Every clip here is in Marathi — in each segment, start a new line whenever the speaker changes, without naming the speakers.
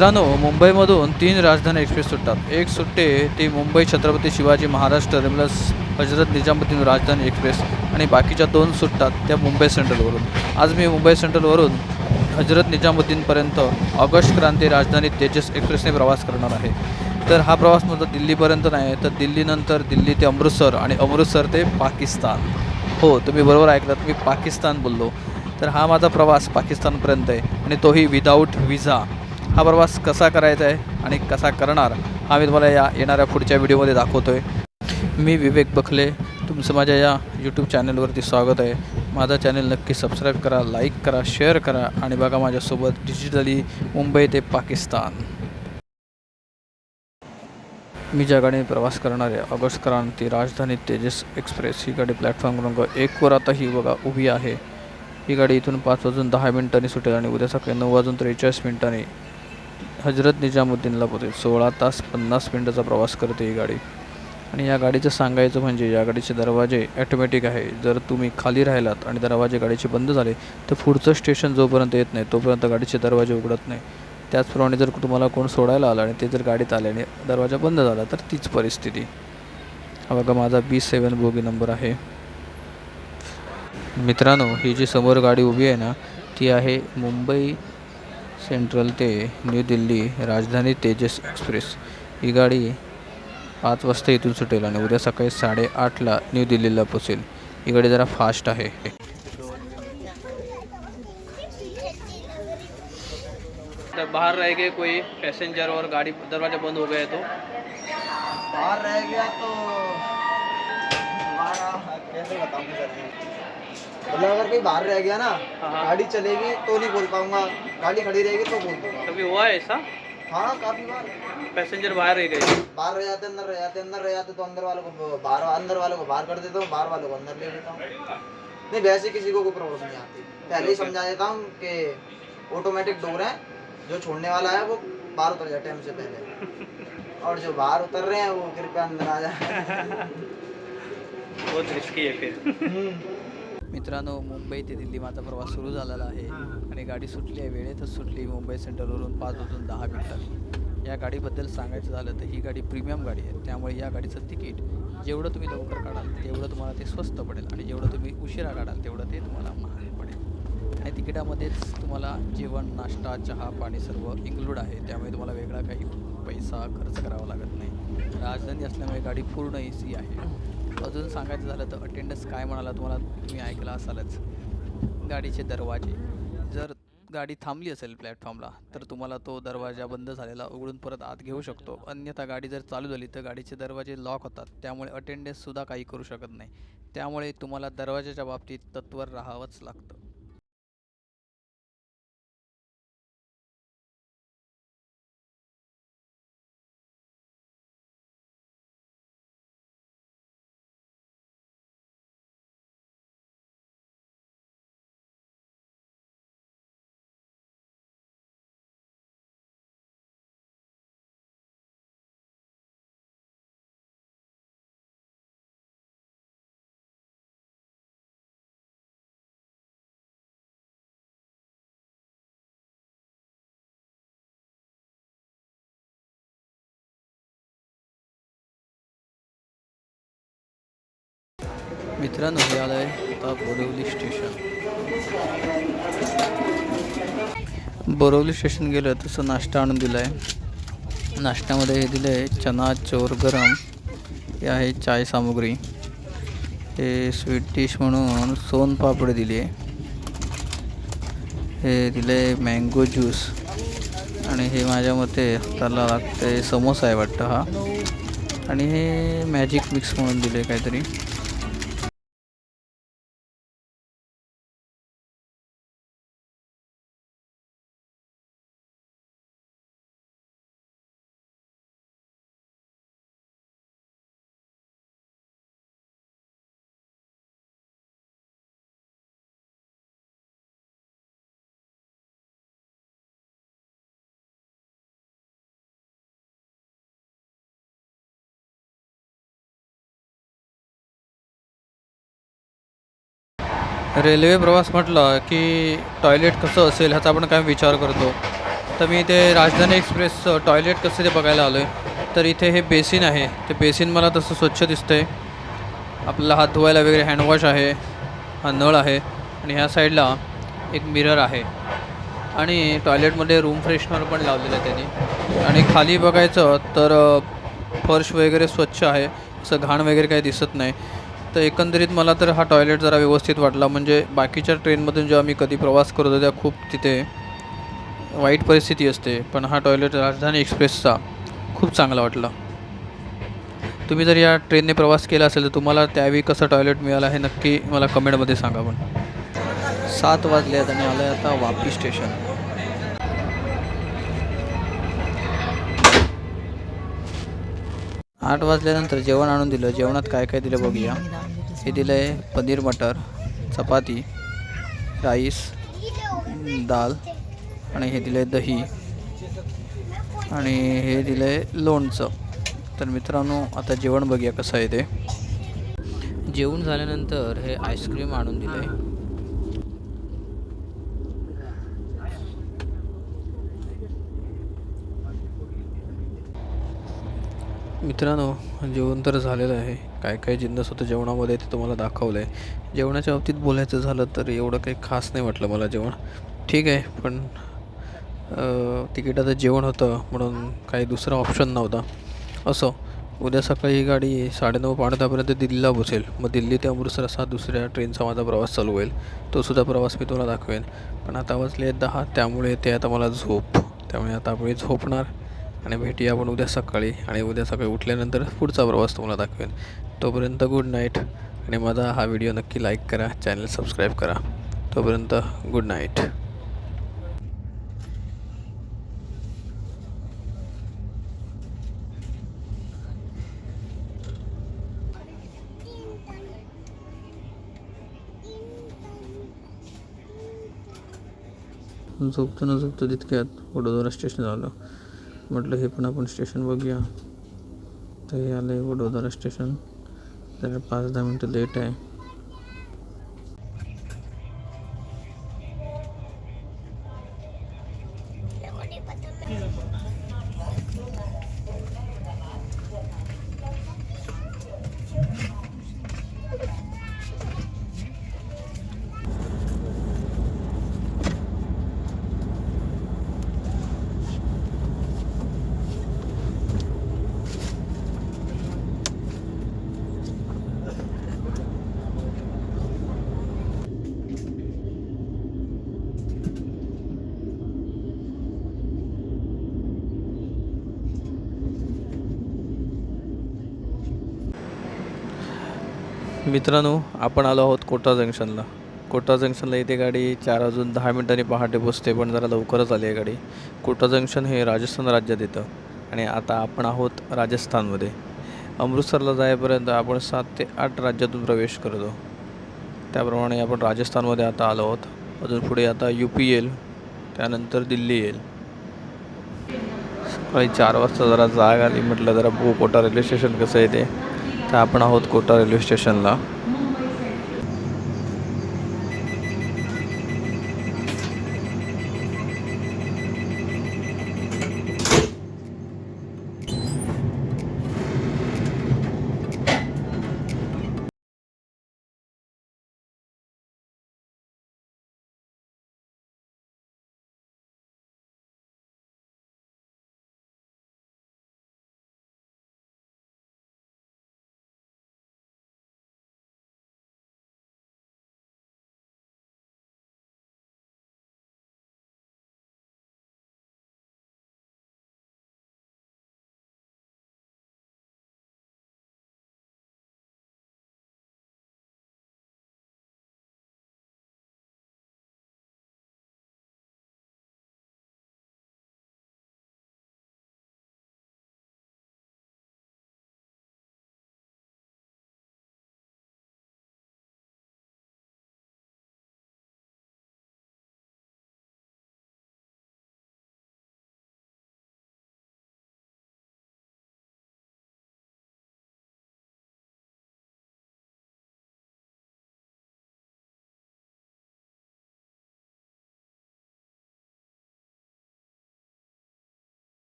मित्रांनो मुंबईमधून तीन राजधानी एक्सप्रेस सुटतात. एक सुटते ती मुंबई छत्रपती शिवाजी महाराज टर्मिनस हजरत निजामुद्दीन राजधानी एक्सप्रेस आणि बाकीच्या दोन सुटतात त्या मुंबई सेंट्रलवरून. आज मी मुंबई सेंट्रलवरून हजरत निजामुद्दीनपर्यंत ऑगस्ट क्रांती राजधानी तेजस एक्सप्रेसने प्रवास करणार आहे. तर हा प्रवास माझा दिल्लीपर्यंत नाही तर दिल्लीनंतर दिल्ली ते अमृतसर आणि अमृतसर ते पाकिस्तान. हो तुम्ही बरोबर ऐकलात मी पाकिस्तान बोललो. तर हा माझा प्रवास पाकिस्तानपर्यंत आहे आणि तोही विदाऊट विजा हा प्रवास कसा करायचा आहे आणि कसा करणार हा मी तुम्हाला या येणाऱ्या पुढच्या व्हिडिओमध्ये दाखवतो आहे मी विवेक बखले तुमचं माझ्या या यूट्यूब चॅनलवरती स्वागत आहे. माझा चॅनल नक्की सबस्क्राईब करा लाईक करा शेअर करा आणि बघा माझ्यासोबत डिजिटली मुंबई ते पाकिस्तान. मी ज्या गाडीने प्रवास करणार आहे ऑगस्ट क्रांती राजधानी तेजस एक्सप्रेस. ही गाडी प्लॅटफॉर्म क्रमांक एकवर आता ही बघा उभी आहे. ही गाडी इथून पाच वाजून दहा मिनिटांनी सुटेल आणि उद्या सकाळी नऊ वाजून त्रेचाळीस मिनिटांनी हजरत निजामुद्दीनला पोहोचेल सोळा तास पन्नास मिनटाचा प्रवास करते ही गाडी. आणि या गाडीचं सांगायचं म्हणजे या गाडीचे दरवाजे ॲटोमॅटिक आहे. जर तुम्ही खाली राहिलात आणि दरवाजे गाडीचे बंद झाले तर पुढचं स्टेशन जोपर्यंत येत नाही तोपर्यंत गाडीचे दरवाजे उघडत नाही. त्याचप्रमाणे जर तुम्हाला कोण सोडायला आलं आणि ते जर गाडीत आले आणि दरवाजा बंद झाला तर तीच परिस्थिती. हा बघा माझा बी सेवन बोगी नंबर आहे. मित्रांनो ही जी समोर गाडी उभी आहे ना ती आहे मुंबई सेंट्रल ते न्यू दिल्ली राजधानी तेजस एक्सप्रेस. ही गाडी पाच वाजता इथून सुटेल आणि उद्या सकाळी साडेआठला न्यू दिल्लीला पोचेल. ही गाडी जरा फास्ट आहे. बाहर रह गए कोई पैसेंजर और गाड़ी दरवाजा बंद हो गया तो?
बाहर रह गया तो सर मतलब अगर कोई बाहर रह गया ना
हाँ, हाँ।
गाड़ी चलेगी तो नहीं बोल पाऊँगा। गाड़ी खड़ी रहेगी तो बोल दूँगा।
कभी हुआ है ऐसा?
हाँ काफ़ी बार।
पैसेंजर बाहर रह गए।
बाहर रह जाते अंदर रह जाते अंदर रह जाते तो अंदर वालों को बाहर अंदर वालों को बाहर कर देता हूँ बाहर वालों को अंदर ले लेता हूँ। नहीं वैसे किसी को कोई प्रॉब्लम नहीं आती। पहले ही समझा देता हूँ कि ऑटोमेटिक डोर है जो छोड़ने वाला है वो बाहर उतर जाए टाइम से पहले। और जो बाहर उतर रहे हैं वो कृपया अंदर आ जाए।
बहुत रिस्की है फिर. मित्रांनो मुंबई ते दिल्ली माझा प्रवास सुरू झालेला आहे. आणि गाडी सुटली आहे वेळेतच सुटली. मुंबई सेंट्रलवरून पाच वाजून दहा मिनिटात या गाडीबद्दल सांगायचं झालं तर ही गाडी प्रीमियम गाडी आहे. त्यामुळे या गाडीचं तिकीट जेवढं तुम्ही लवकर काढाल तेवढं तुम्हाला ते स्वस्त पडेल. आणि जेवढं तुम्ही उशिरा काढाल तेवढं ते तुम्हाला महाग पडेल. आणि तिकिटामध्येच तुम्हाला जेवण नाश्ता चहा पाणी सर्व इन्क्लूड आहे. त्यामुळे तुम्हाला वेगळा काही पैसा खर्च करावा लागत नाही. राजधानी असल्यामुळे गाडी पूर्ण ए सी आहे. अजून सांगायचं झालं तर अटेंडन्स काय म्हणाला तुम्हाला? तुम्ही ऐकलं असालच. गाडीचे दरवाजे. जर गाडी थांबली असेल प्लॅटफॉर्मला तर तुम्हाला तो दरवाजा बंद झालेला उघडून परत आत घेऊ शकतो. अन्यथा गाडी जर चालू झाली तर गाडीचे दरवाजे लॉक होतात. त्यामुळे अटेंडन्ससुद्धा काही करू शकत नाही. त्यामुळे तुम्हाला दरवाजाच्या बाबतीत तत्वर राहावंच लागतं. मित्रांनो हे आलं आहे आता बोरिवली स्टेशन. बोरिवली स्टेशन गेलं तसं नाश्ता आणून दिला आहे नाश्त्यामध्ये हे दिलं आहे चना चोर गरम. हे आहे चाय सामुग्री. हे स्वीट डिश म्हणून सोन पापड दिली. आहे हे दिलं आहे मँगो ज्यूस आणि हे माझ्या मते त्याला लागते समोसा आहे वाटतं हा. आणि हे मॅजिक मिक्स म्हणून दिले काहीतरी. रेल्वे प्रवास म्हटलं की टॉयलेट कसं असेल ह्याचा आपण काय विचार करतो. तर मी इथे राजधानी एक्सप्रेस टॉयलेट कसं ते बघायला आलो आहे तर इथे हे बेसिन आहे. ते बेसिन मला तसं स्वच्छ दिसतं आहे आपल्याला हात धुवायला वगैरे हँडवॉश आहे. हा नळ आहे. आणि ह्या साईडला एक मिरर आहे. आणि टॉयलेटमध्ये रूम फ्रेशनर पण लावलेलं आहे त्यांनी. आणि खाली बघायचं तर फर्श वगैरे स्वच्छ आहे. असं घाण वगैरे काही दिसत नाही. तर एकंदरीत मला तर हा टॉयलेट जरा व्यवस्थित वाटला. म्हणजे बाकीच्या ट्रेनमधून जेव्हा मी कधी प्रवास करतो त्या खूप तिथे वाईट परिस्थिती असते. पण हा टॉयलेट राजधानी एक्सप्रेसचा खूप चांगला वाटला. तुम्ही जर या ट्रेनने प्रवास केला असेल तर तुम्हाला त्यावेळी कसं टॉयलेट मिळालं हे नक्की मला कमेंटमध्ये सांगा पण. सात वाजले आहेत आणि आलं आहे आता वापी स्टेशन आठ वाजल्यानंतर जेवण आणून दिलं. जेवणात काय काय दिलं बघूया. हे दिलं आहे पनीर मटर चपाती राईस दाल आणि हे दिलं आहे दही आणि हे दिलं आहे लोणचं. तर मित्रांनो आता जेवण बघूया कसं आहे ते. जेवण झाल्यानंतर हे आईस्क्रीम आणून दिलं आहे मित्रांनो जेवण तर झालेलं आहे. काय काय जिन्नस होतं जेवणामध्ये ते तुम्हाला दाखवलं आहे जेवणाच्या बाबतीत बोलायचं झालं तर एवढं काही खास नाही वाटलं मला जेवण. ठीक आहे पण तिकिटाचं जेवण होतं म्हणून काही दुसरा ऑप्शन नव्हता. असो उद्या सकाळी ही गाडी साडेनऊ पावणे दहापर्यंत दिल्लीला पोचेल मग दिल्ली ते अमृतसर असा दुसऱ्या ट्रेनचा माझा प्रवास चालू होईल. तोसुद्धा प्रवास मी तुला दाखवेन. पण आता वाजले दहा त्यामुळे ते आता मला झोप. त्यामुळे आता मी झोपणार. आणि भेटूया आपण उद्या सकाळी. आणि उद्या सकाळी उठल्यानंतर पुढचा प्रवास तुम्हाला दाखवेन. तोपर्यंत गुड नाईट आणि माझा हा व्हिडिओ नक्की लाईक करा. चॅनल सबस्क्राईब करा. तोपर्यंत गुड नाईट झोपतो ना झोपतो तितक्यात वडोदरा स्टेशन आलं. म्हटलं हे पण आपण स्टेशन बघूया. तर हे आलं आहे वडोदरा स्टेशन. जरा पाच दहा मिनटं लेट आहे. मित्रांनो आपण आलो आहोत कोटा जंक्शनला. कोटा जंक्शनला इथे गाडी चार अजून दहा मिनिटांनी पहाटे पोचते पण जरा लवकरच आली आहे गाडी. कोटा जंक्शन हे राजस्थान राज्यात येतं आणि आता आपण आहोत राजस्थानमध्ये. अमृतसरला जाईपर्यंत आपण सात ते आठ राज्यातून प्रवेश करतो. त्याप्रमाणे आपण राजस्थानमध्ये आता आलो आहोत. अजून पुढे आता यू पी येईल त्यानंतर दिल्ली येईल. सकाळी चार वाजता जरा जाग आली म्हटलं जरा भूकोटा कोटा रेल्वे स्टेशन कसं आहे ते. तर आपण आहोत कोटा रेल्वे स्टेशनला.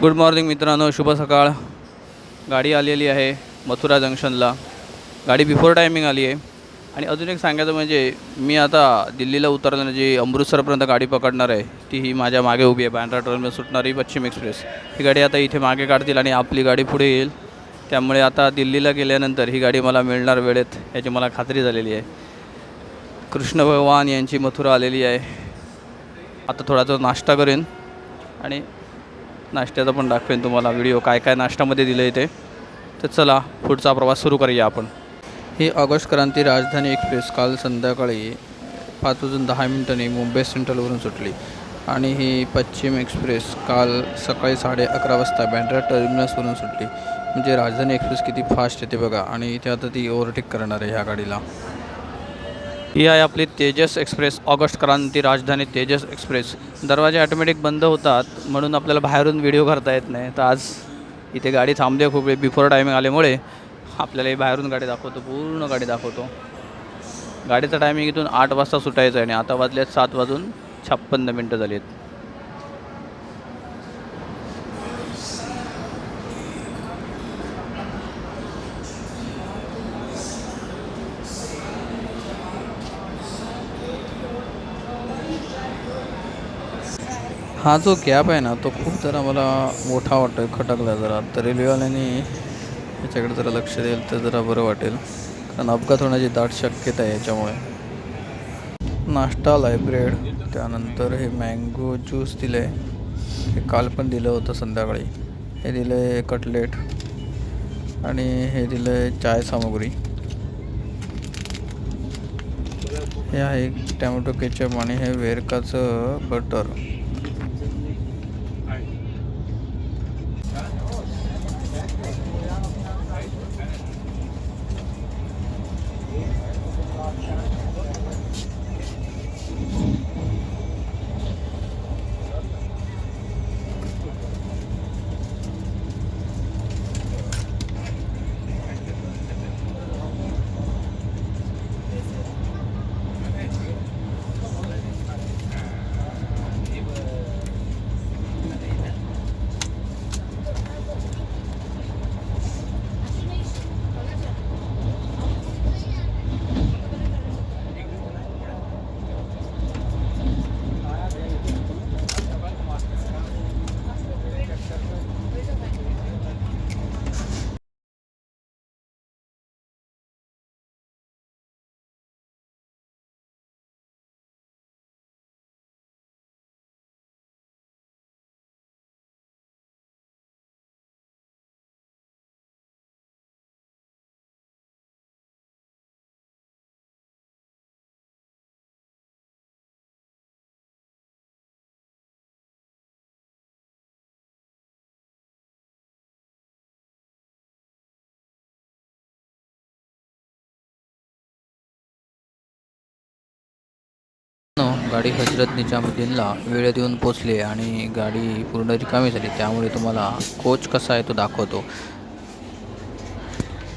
गुड मॉर्निंग मित्रांनो. शुभ सकाळ. गाडी आलेली आहे मथुरा जंक्शनला. गाडी बिफोर टायमिंग आली आहे. आणि अजून एक सांगायचं म्हणजे मी आता दिल्लीला उतरल्यानं जी अमृतसरपर्यंत गाडी पकडणार आहे ती ही माझ्या मागे उभी आहे. बँड्रा टर्मिनल सुटणारी पश्चिम एक्सप्रेस. ही गाडी आता इथे मागे काढतील आणि आपली गाडी पुढे येईल. त्यामुळे आता दिल्लीला गेल्यानंतर ही गाडी मला मिळणार वेळेत याची मला खात्री झालेली आहे. कृष्ण भगवान यांची मथुरा आलेली आहे. आता थोडा तो नाश्ता करेन. आणि नाश्त्याचा पण दाखवेन तुम्हाला व्हिडिओ काय काय नाश्त्यामध्ये दिलं आहे ते. तर चला पुढचा प्रवास सुरू करूया आपण. ही ऑगस्ट क्रांती राजधानी एक्सप्रेस काल संध्याकाळी पाच वाजून दहा मिनिटांनी मुंबई सेंट्रलवरून सुटली. आणि ही पश्चिम एक्सप्रेस काल सकाळी साडे अकरा वाजता बँड्रा टर्मिनसवरून सुटली. म्हणजे राजधानी एक्सप्रेस किती फास्ट येते बघा. आणि इथे आता ती ओव्हरटेक करणार आहे ह्या गाडीला. ही आहे आपली Tejas express August Kranti Rajdhani Tejas express. दरवाजे ऑटोमॅटिक बंद होतात म्हणून आपल्याला बाहेरून व्हिडिओ करता येत नाही. तर आज इथे गाडी थांबली आहे खूप वेळ बिफोर टायमिंग आल्यामुळे आपल्याला बाहेरून गाडी दाखवतो पूर्ण गाडी दाखवतो. गाडीचा टायमिंग इथून आठ वाजता सुटायचं आहे आणि आता वाजल्यात सात वाजून छप्पन्न मिनटं झाली आहेत. हा जो गॅप आहे ना तो खूप जरा मला मोठा वाटतो खटकला जरा. तर रेल्वेवाल्यांनी याच्याकडे जरा लक्ष देईल तर जरा बरं वाटेल. कारण अपघात होण्याची दाट शक्यता आहे याच्यामुळे. नाश्ता लायब्रेड त्यानंतर हे मँगो ज्यूस दिलं आहे हे काल पण दिलं होतं संध्याकाळी. हे दिलं आहे कटलेट आणि हे दिलं आहे चाय सामग्री. हे आहे टॅमॅटो केचप आणि हे वेरकाचं बटर गाडी हजरत निजामुद्दीनला वेळ देऊन पोचली आणि गाडी पूर्ण रिकामी झाली. त्यामुळे तुम्हाला कोच कसा आहे तो दाखवतो.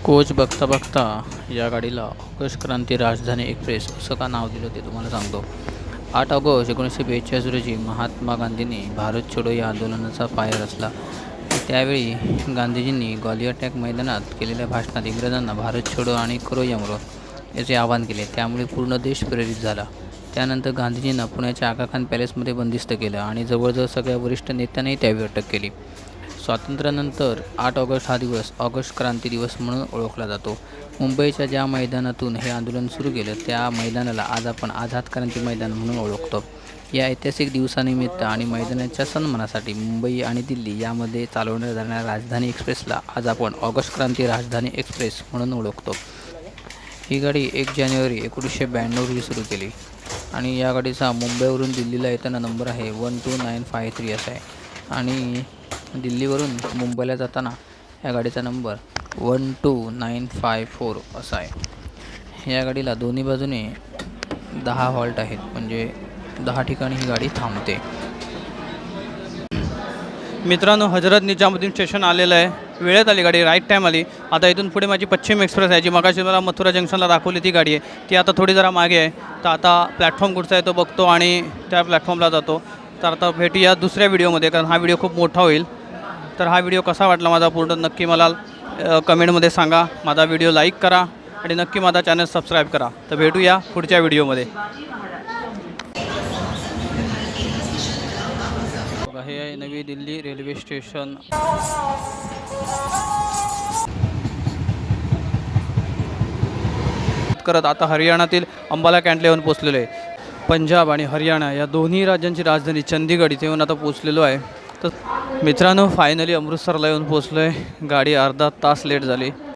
कोच बघता बघता या गाडीला ऑगस्ट क्रांती राजधानी एक्सप्रेस असं का नाव दिलं ते तुम्हाला सांगतो. आठ ऑगस्ट एकोणीसशे बेचाळीस रोजी महात्मा गांधींनी भारत छोडो या आंदोलनाचा पाय रचला. त्यावेळी गांधीजींनी ग्वालियर टॅक मैदानात केलेल्या भाषणात इंग्रजांना भारत छोडो आणि करो यमरो याचे आवाहन केले. त्यामुळे पूर्ण देश प्रेरित झाला. त्यानंतर गांधीजींना पुण्याच्या आगाखान पॅलेसमध्ये बंदिस्त केलं आणि जवळजवळ सगळ्या वरिष्ठ नेत्यांनाही त्यावेळी अटक केली. स्वातंत्र्यानंतर आठ ऑगस्ट हा दिवस ऑगस्ट क्रांती दिवस म्हणून ओळखला जातो. मुंबईच्या ज्या मैदानातून हे आंदोलन सुरू केलं त्या मैदानाला आज आपण आझाद क्रांती मैदान म्हणून ओळखतो. या ऐतिहासिक दिवसानिमित्त आणि मैदानाच्या सन्मानासाठी मुंबई आणि दिल्ली यामध्ये चालवण्यात जाणाऱ्या राजधानी एक्सप्रेसला आज आपण ऑगस्ट क्रांती राजधानी एक्सप्रेस म्हणून ओळखतो. ही गाडी एक जानेवारी एकोणीसशे ब्याण्णव रोजी सुरू केली. आणि या गाडीचा मुंबईवरून दिल्लीला येताना नंबर आहे one two nine five three असा आहे. आणि दिल्लीवरून मुंबईला जाताना या गाडीचा number one two nine five four असा आहे. या गाडीला दोन्ही बाजूने दहा हॉल्ट आहेत. म्हणजे दहा ठिकाणी ही गाडी थांबते. मित्रांनो हजरत निजामुद्दीन स्टेशन आलेलं आहे. वेळेत आली गाडी राईट टाईम आली. आता इथून पुढे माझी पश्चिम एक्सप्रेस आहे जी मगाशी मला मथुरा जंक्शनला दाखवली ती गाडी आहे. ती आता थोडी जरा मागे आहे. तर आता प्लॅटफॉर्म कुठचा आहे तो बघतो आणि त्या प्लॅटफॉर्मला जातो. तर आता भेटूया दुसऱ्या व्हिडिओमध्ये कारण हा व्हिडिओ खूप मोठा होईल. तर हा व्हिडिओ कसा वाटला माझा पूर्ण? नक्की मला कमेंटमध्ये सांगा. माझा व्हिडिओ लाईक करा आणि नक्की माझा चॅनल सबस्क्राईब करा. तर भेटूया पुढच्या व्हिडिओमध्ये. हे आहे नवी दिल्ली रेल्वे स्टेशन. करत आता हरियाणातील अंबाला कॅन्टला येऊन पोचलेलो आहे. पंजाब आणि हरियाणा या दोन्ही राज्यांची राजधानी चंदीगड इथे येऊन आता पोचलेलो आहे. तर मित्रांनो फायनली अमृतसरला येऊन पोचलो आहे गाडी अर्धा तास लेट झाली.